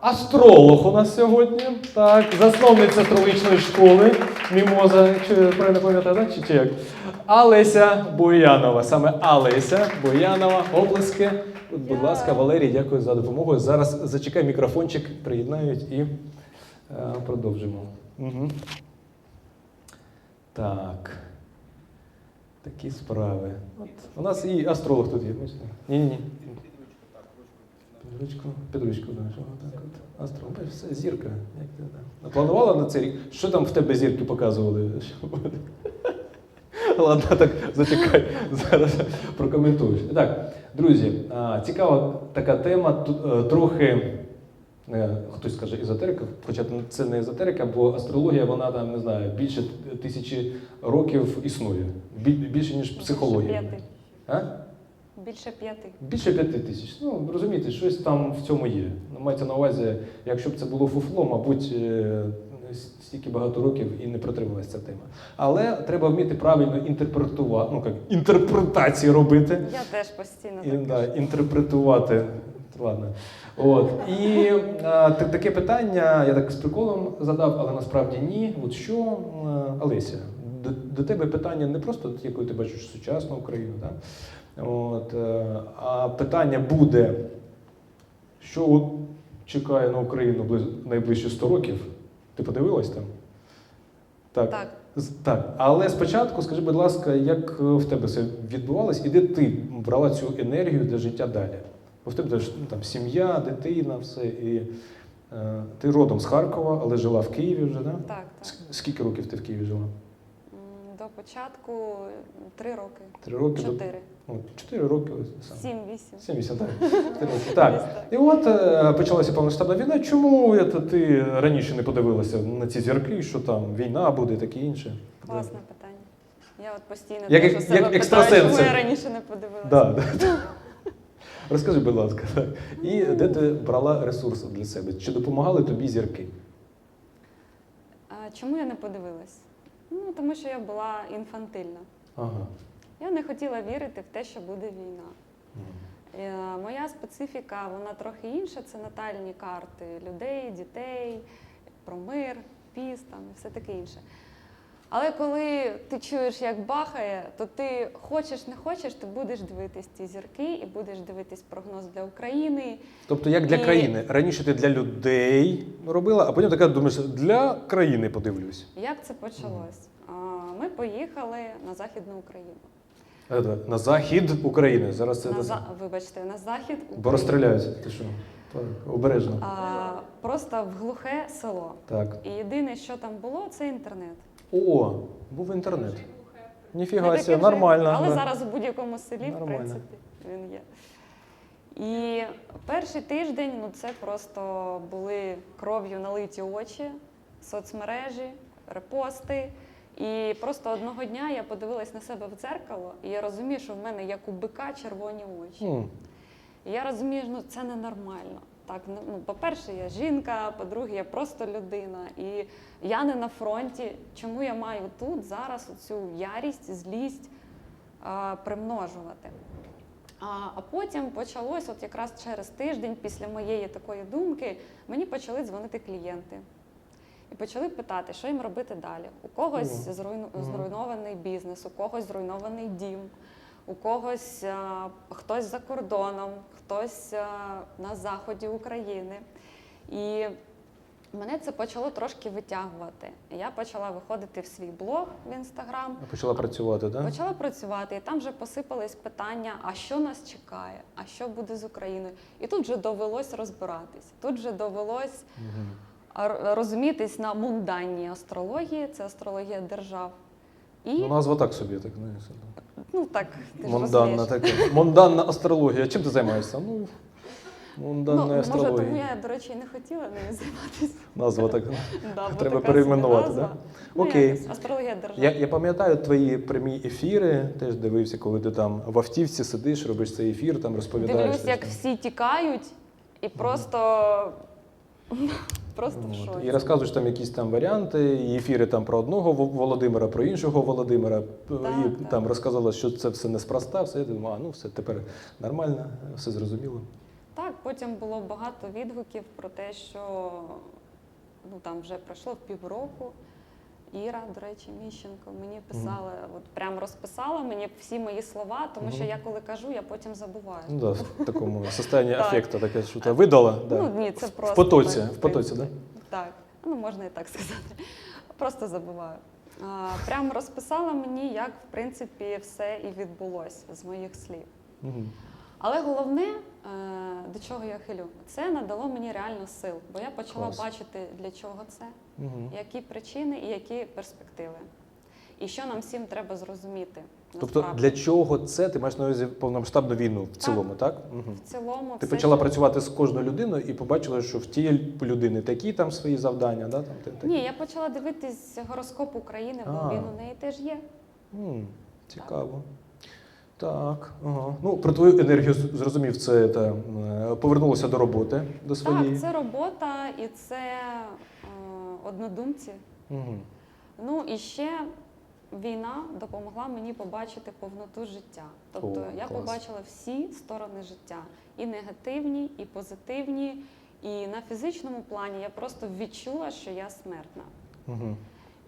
Астролог у нас сьогодні. Так, засновниця астрологічної школи Мімоза, якщо правильно пам'ятаю. Чи, чи як? Олеся Буянова. Саме Олеся Буянова. Облески. От, Будь ласка, Валерій, дякую за допомогу. Зараз зачекай мікрофончик, приєднають і е, продовжимо. Угу. Так. Такі справи. От, у нас і астролог тут є, бачите? Ручку, під ручку, да, так от. Бачиш, все, зірка. Як ти, да. Планувала на цей рік? Що там в тебе зірки показували? Що буде? Ладно, так зачекай, зараз прокоментуєш. Так, друзі, цікава така тема. Тут е, трохи е, хтось скаже езотерика, хоча це не езотерика, бо астрологія, вона там не знаю, більше тисячі років існує. Більше ніж психологія. А? Більше п'яти. Більше п'яти тисяч. Ну, розумієте, щось там в цьому є. Ну, Мається на увазі, якщо б це було фуфло, мабуть, е, стільки багато років і не протрималася ця тема. Але треба вміти правильно інтерпретувати, ну як інтерпретації робити. Я теж постійно І, так. да, інтерпретувати. Ладно. От. І а, таке питання я так з приколом задав, але насправді ні. От що, Олеся, до, до тебе питання не просто якою ти бачиш сучасну Україну, да? От, е, а питання буде, що чекає на Україну найближчі 100 років? Ти подивилась там? Так. Так. Так, але спочатку скажи, будь ласка, як е, в тебе це відбувалось, і де ти брала цю енергію для життя далі? Бо в тебе ж ну, там сім'я, дитина, все. І е, ти родом з Харкова, але жила в Києві вже, да? Так, так. Скільки років ти в Києві жила? Початку три роки. Три роки? Чотири. Ну, чотири роки. Сім, вісім. Сім, вісім, так. Так. І от е, почалася повноштабна війна. Чому ти раніше не подивилася на ці зірки, що там війна буде і таке інше? Класне питання. Я от постійно Як- як себе питаю, чому я раніше не подивилася. Да, да. Розкажи, будь ласка, і де ти брала ресурси для себе? Чи допомагали тобі зірки? А чому я не подивилась? Ну, тому що я була інфантильна. Ага. Я не хотіла вірити в те, що буде війна. Е, Моя специфіка, вона трохи інша. Це натальні карти людей, дітей, про мир, піс там і все таке інше. Але коли ти чуєш, як бахає, то ти хочеш, не хочеш, ти будеш дивитись ці зірки і будеш дивитись прогноз для України. Тобто, як для І- країни. Раніше ти для людей робила, а потім така думаєш, для країни подивлюсь. Як це почалось? А, Ми поїхали на Західну Україну. Е, На захід України. Зараз це На, на... за... Вибачте, на захід України. бо розстріляються. Ти що? Так, обережно. А, просто в глухе село. Так. І єдине, що там було, це інтернет. О, був інтернет. Не Ніфіга себе, нормально. Але да. зараз у будь-якому селі, Нормально. в принципі, він є. І перший тиждень ну, це просто були кров'ю налиті очі, соцмережі, репости. І просто одного дня я подивилась на себе в дзеркало, і я розумію, що в мене як у бика червоні очі. М, І я розумію, ну це ненормально. Так, ну, ну, по-перше, я жінка, по-друге, я просто людина. І я не на фронті. Чому я маю тут зараз цю ярість, злість а, примножувати? А, а потім почалось, от якраз через тиждень після моєї такої думки, мені почали дзвонити клієнти. І почали питати, що їм робити далі. У когось зруйнований бізнес, у когось зруйнований дім, у когось а, хтось за кордоном, хтось а, на заході України. І мене це почало трошки витягувати. Я почала виходити в свій блог в інстаграм, Почала працювати, так? почала працювати, і там вже посипались питання: а що нас чекає, а що буде з Україною? І тут вже довелось розбиратись. Тут вже довелось р- розумітись на мунданній астрології, це астрологія держав. І Ну, назва так собі, так знаєш. ну так ти Монданна така. Монданна астрологія. Чим ти займаєшся? Ну, монданна Ну, може, тому я, до речі, не хотіла нею займатися. Назва так. Да, Треба перейменувати, назва. да? Ну, Окей. якось, Астрологія держав. Я, я пам'ятаю твої прямі ефіри, теж дивився, коли ти там в автівці сидиш, робиш цей ефір, там розповідаєш. Дивлюсь, як всі тікають, і просто, просто в шоці. І розказуєш там якісь там варіанти, і ефіри там про одного Во- Володимира, про іншого Володимира. і так. там розказала, що це все неспроста, все. Я думаю, а ну все тепер нормально, все зрозуміло. Так, потім було багато відгуків про те, що ну там вже пройшло півроку. Іра, до речі, Міщенко мені писала, от прям розписала мені всі мої слова, тому що я коли кажу, я потім забуваю. Ну да, в такому состоянні афекту таке, що ти видала. Да. Ну ні, це В потоці, так, в потоці, да? Так, ну можна і так сказати. Просто забуваю. А, прям розписала мені, як в принципі все і відбулося з моїх слів. Мгм. Але головне, е, до чого я хилю, це надало мені реально сил, бо я почала Клас. бачити, для чого це, Мгм. які причини і які перспективи. І що нам всім треба зрозуміти. Тобто насправді. для чого це? Ти маєш на увазі повномасштабну війну в цілому, так? Мгм. в цілому Ти все, почала що- працювати з кожною людиною і побачила, що в тієї людини такі там свої завдання, да? там, такі. Ні, я почала дивитись гороскоп України, бо А. він у неї теж є. М, цікаво. Так, ага. Ну, про твою енергію зрозумів, це та, е, повернулося до роботи, до своєї. Так, це робота і це однодумці. Мгм. Ну і ще війна допомогла мені побачити повноту життя. Тобто О, я клас. побачила всі сторони життя: і негативні, і позитивні. І на фізичному плані я просто відчула, що я смертна. Мгм.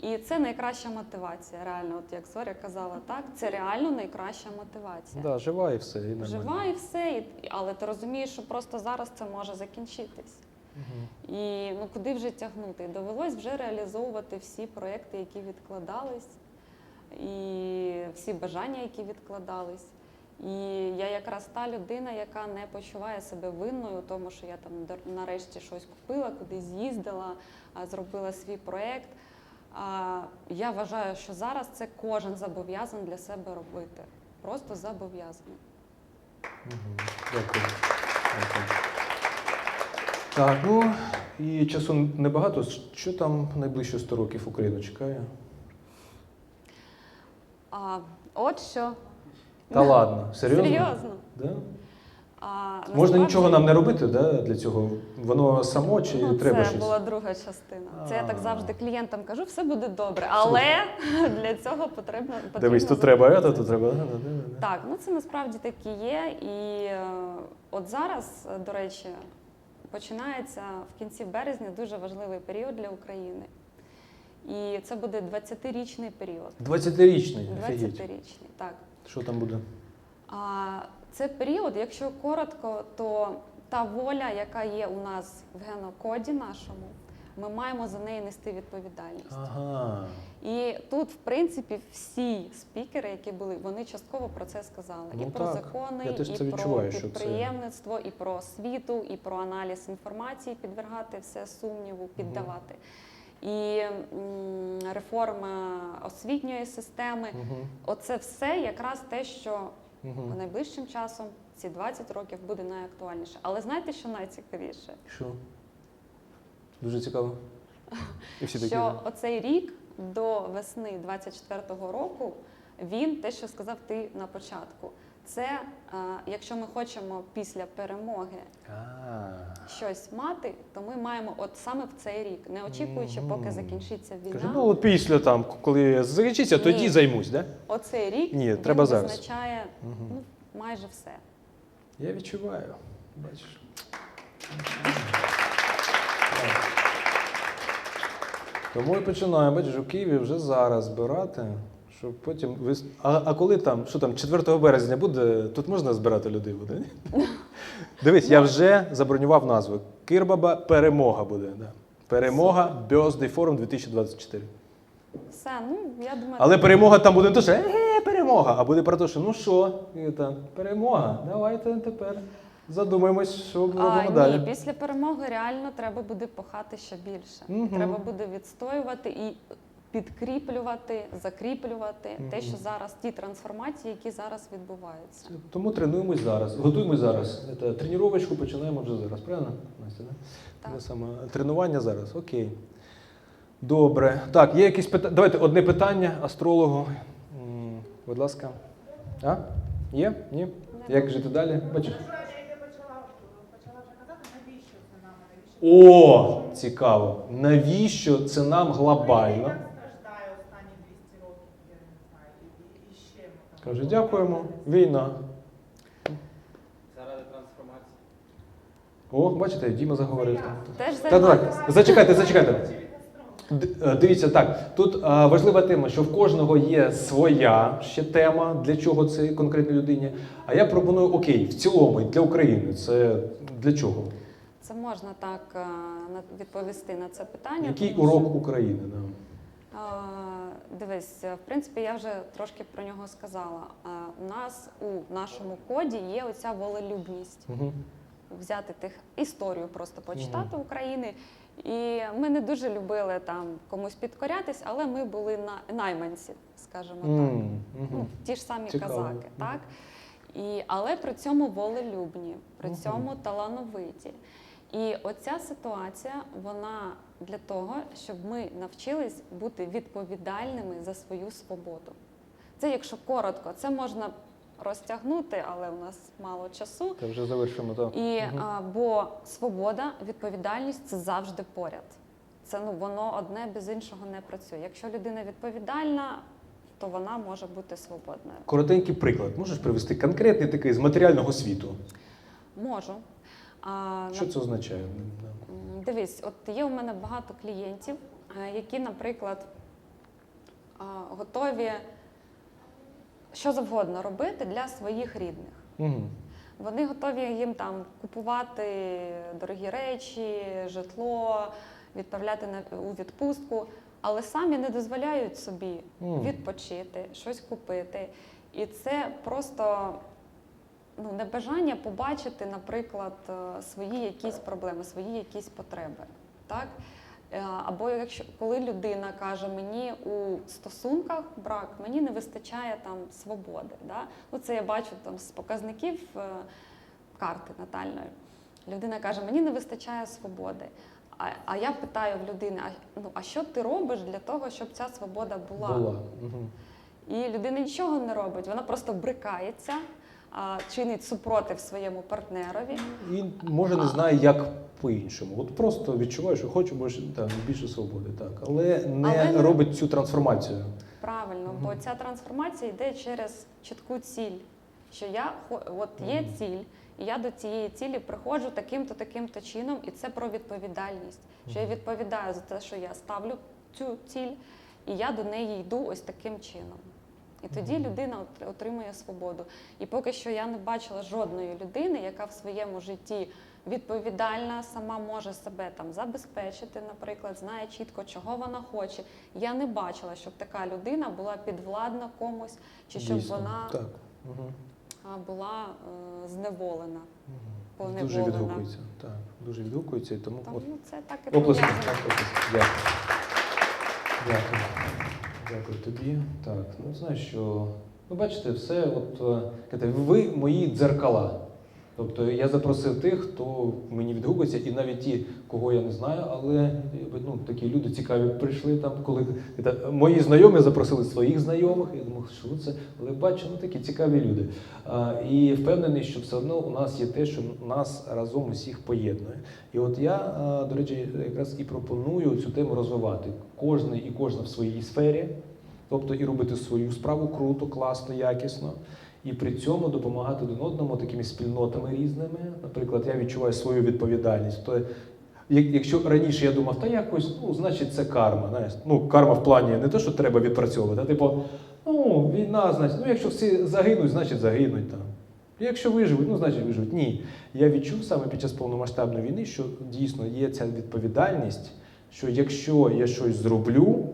І це найкраща мотивація. Реально, от як Зоря казала, так це реально найкраща мотивація. Да, жива і все. І нормально. Жива і все, і, але ти розумієш, що просто зараз це може закінчитись. І ну куди вже тягнути? Довелось вже реалізовувати всі проекти, які відкладались, і всі бажання, які відкладались. І я якраз та людина, яка не почуває себе винною, тому що я там нарешті щось купила, кудись з'їздила, зробила свій проект. А, Я вважаю, що зараз це кожен зобов'язаний для себе робити. Просто зобов'язаний. Дякую. Дякую. Так, ну і часу небагато. Що там найближчі 100 років Україну чекає? А, от що. Та ладно, серйозно? Серйозно. Да? А, Можна нічого нам не робити да, для цього? Воно само чи ну, треба це щось? була друга частина. Це я так завжди клієнтам кажу, все буде добре. Але для цього потрібно потрібно Дивись, тут треба, це. тут треба. Так, ну це насправді так і є. І е, от зараз, е, до речі, починається в кінці березня дуже важливий період для України. І це буде 20-річний період. 20-річний, 20-річний, так. Що там буде? А це період, якщо коротко, то та воля, яка є у нас в генокоді нашому, ми маємо за неї нести відповідальність. Ага. І тут, в принципі, всі спікери, які були, вони частково про це сказали. Ну і про так, закони, я теж і це про що це- підприємництво, і про освіту, і про аналіз інформації, підвергати все сумніву, піддавати. І м, реформа освітньої системи. Угу. Оце все якраз те, що Угу. найближчим часом ці 20 років буде найактуальніше. Але знаєте, що найцікавіше? Що? Дуже цікаво. І всі такі. що оцей рік до весни 24-го року він те, що сказав ти на початку. Це е, якщо ми хочемо після перемоги А. щось мати, то ми маємо от саме в цей рік, не очікуючи, поки закінчиться війна. Каже, ну от після там, коли закінчиться, тоді Ні. займусь, да? Оцей рік Ні, він треба зараз. визначає Угу. ну, майже все. Я відчуваю. Бачиш. Тому і починаємо, бачиш, у Києві вже зараз збирати, щоб потім вис... а, а коли там, що там, 4 березня буде, тут можна збирати людей буде? ні? Дивись, я вже забронював назву. Кирбаба перемога буде. Да. Перемога Birthday Forum 2024. Все, ну я думаю, Але перемога там буде не то, що е, перемога, а буде про те, що ну що, і там, перемога. Давайте тепер задумаємось, що А, робимо ні, після перемоги реально треба буде пахати ще більше. Мгм. Треба буде відстоювати і підкріплювати, закріплювати те, що зараз ті трансформації, які зараз відбуваються. Тому тренуємось зараз, готуємось зараз. Тренувачку починаємо вже зараз, правильно, Настя? Да? Так. Те саме тренування зараз, окей. Добре. Так, є якісь питання? Давайте одне питання астрологу. Будь ласка. А? Є? Ні? Як жити далі? Бачиш? Я почала, почала вже казати, навіщо це нам, навіщо О, цікаво. Навіщо це нам глобально? Останні 200 років, я не знаю, і, і ще ми. Каже, дякуємо. Війна. Заради трансформації. О, бачите, Діма заговорив. Теж Так, так, зачекайте, зачекайте. Е, Дивіться, так, тут е, важлива тема, що в кожного є своя ще тема, для чого це конкретній людині. А я пропоную, окей, в цілому, для України, це для чого? Це можна так е, відповісти на це питання. Який тому урок України? Да. Дивись, в принципі, я вже трошки про нього сказала. У нас у нашому коді є оця волелюбність Угу. взяти тих історію, просто почитати України. І ми не дуже любили там комусь підкорятись, але ми були на найманці, скажімо так. Ну, ті ж самі Цікаво. казаки, так? І, але при цьому волелюбні, при цьому талановиті. І оця ситуація, вона для того, щоб ми навчились бути відповідальними за свою свободу. Це якщо коротко, це можна розтягнути, але у нас мало часу. Та вже завершимо, так. І а, бо свобода, відповідальність це завжди поряд. Це ну воно одне без іншого не працює. Якщо людина відповідальна, то вона може бути свободною. Коротенький приклад. Можеш привести конкретний такий з матеріального світу? Можу. А, Що це означає? Дивись, от є у мене багато клієнтів, е, які, наприклад, готові що завгодно робити для своїх рідних. Угу. Вони готові їм там купувати дорогі речі, житло, відправляти на у відпустку, але самі не дозволяють собі відпочити, щось купити. І це просто ну, небажання побачити, наприклад, е, свої якісь проблеми, свої якісь потреби. Так? Е, Або якщо коли людина каже мені у стосунках брак, мені не вистачає там свободи. Да? Ну, це я бачу там з показників е, карти натальної. Людина каже, мені не вистачає свободи. А, а я питаю в людини, а, ну, а що ти робиш для того, щоб ця свобода була? Була. Угу. І людина нічого не робить, вона просто брикається, чинить супротив своєму партнерові. І може не знає, як по-іншому. От просто відчуває, що хочу більше, так, більше свободи, так. Але не Але робить цю трансформацію. Правильно, Мгм. бо ця трансформація йде через чітку ціль. Що я от є ціль, і я до цієї цілі приходжу таким-то, таким-то чином, і це про відповідальність. Що я відповідаю за те, що я ставлю цю ціль, і я до неї йду ось таким чином. І тоді людина отримує свободу. І поки що я не бачила жодної людини, яка в своєму житті відповідальна, сама може себе там забезпечити, наприклад, знає чітко, чого вона хоче. Я не бачила, щоб така людина була підвладна комусь, чи щоб Дійсно. вона Так. Угу. була е, зневолена. Дуже відгукується. Так, дуже відгукується. І тому Тому от, це так і. Дякую. Дякую. Дякую тобі. Так, ну знаєш, що. Ну, бачите, все, от е, ви мої дзеркала. Тобто я запросив тих, хто мені відгукується, і навіть ті, кого я не знаю, але ну, такі люди цікаві прийшли там, коли мої знайомі запросили своїх знайомих. Я думав, що це, але бачу, ну такі цікаві люди. А, і впевнений, що все одно у нас є те, що нас разом усіх поєднує. І от я, до речі, якраз і пропоную цю тему розвивати. Кожний і кожна в своїй сфері, тобто і робити свою справу круто, класно, якісно. І при цьому допомагати один одному такими спільнотами різними. Наприклад, я відчуваю свою відповідальність. То якщо раніше я думав, та якось, ну, значить, це карма. Знаєш? Ну, карма в плані не те, що треба відпрацьовувати, а типу, ну, війна, значить, ну, якщо всі загинуть, значить загинуть там. Якщо виживуть, ну значить виживуть. Ні. Я відчув саме під час повномасштабної війни, що дійсно є ця відповідальність, що якщо я щось зроблю,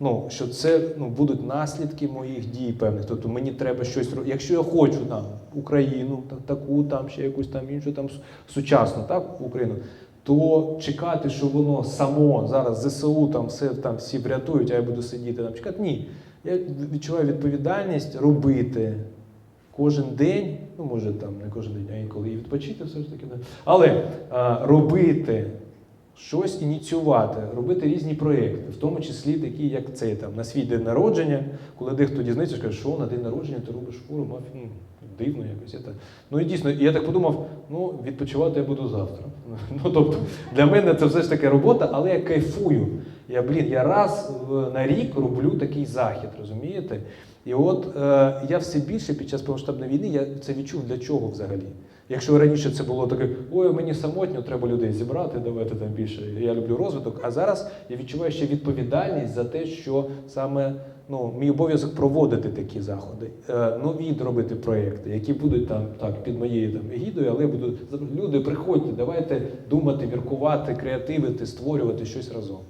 ну, що це ну, будуть наслідки моїх дій певних. Тобто мені треба щось робити. Якщо я хочу там, Україну, та- таку, там, ще якусь там іншу там сучасну так, Україну, то чекати, що воно само зараз ЗСУ там все там всі врятують, а я буду сидіти там чекати. Ні. Я відчуваю відповідальність робити кожен день, ну може там не кожен день, а інколи і відпочити все ж таки. Але а, робити щось ініціювати, робити різні проєкти, в тому числі такі, як цей там на свій день народження, коли дехто дізнається, що каже, що на день народження ти робиш фуру, мафі, ну, дивно якось. Ну і дійсно, я так подумав, ну відпочивати я буду завтра. Ну тобто для мене це все ж таки робота, але я кайфую. Я, блін, я раз на рік роблю такий захід, розумієте? І от е, я все більше під час повномасштабної війни я це відчув для чого взагалі. Якщо раніше це було таке, ой, мені самотньо, треба людей зібрати, давайте там більше. Я люблю розвиток. А зараз я відчуваю ще відповідальність за те, що саме ну, мій обов'язок проводити такі заходи, е, нові робити проекти, які будуть там так під моєю там егідою, але будуть люди, приходьте, давайте думати, міркувати, креативити, створювати щось разом.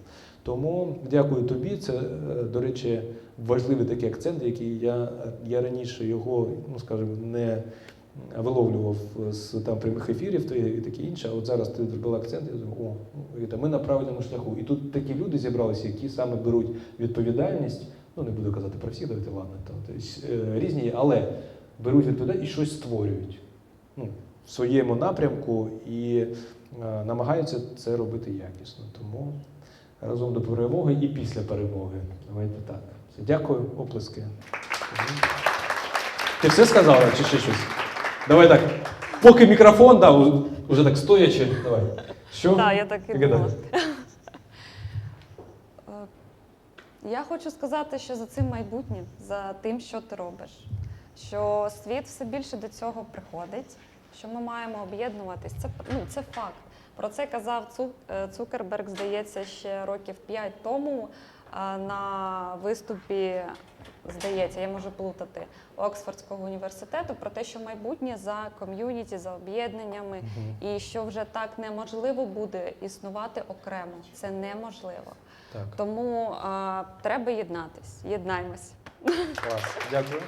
Тому дякую тобі. Це, е, до речі, важливий такий акцент, який я, я раніше його, ну скажімо, не виловлював з там прямих ефірів і таке інше. А от зараз ти зробила акцент, я думаю, о, ну, ми на правильному шляху. І тут такі люди зібралися, які саме беруть відповідальність. Ну не буду казати про всіх, давайте ладно, там тобто, різні, але беруть відповідальність і щось створюють ну, в своєму напрямку і е, намагаються це робити якісно. Тому разом до перемоги і після перемоги. Давайте так. Дякую, оплески. Ти все сказала чи ще щось? Давай так. Поки мікрофон, да, уже так стоячи. Давай. Що? Так, я так і думала. так? Е, Я хочу сказати, що за цим майбутнє, за тим, що ти робиш, що світ все більше до цього приходить, що ми маємо об'єднуватись. Це ну це факт. Про це казав е, Цукерберг, здається, ще років 5 тому на виступі, здається, я можу плутати Оксфордського університету про те, що майбутнє за ком'юніті, за об'єднаннями, і що вже так неможливо буде існувати окремо. Це неможливо. Так, Тому а, треба єднатись. Єднаймось. клас. Дякую.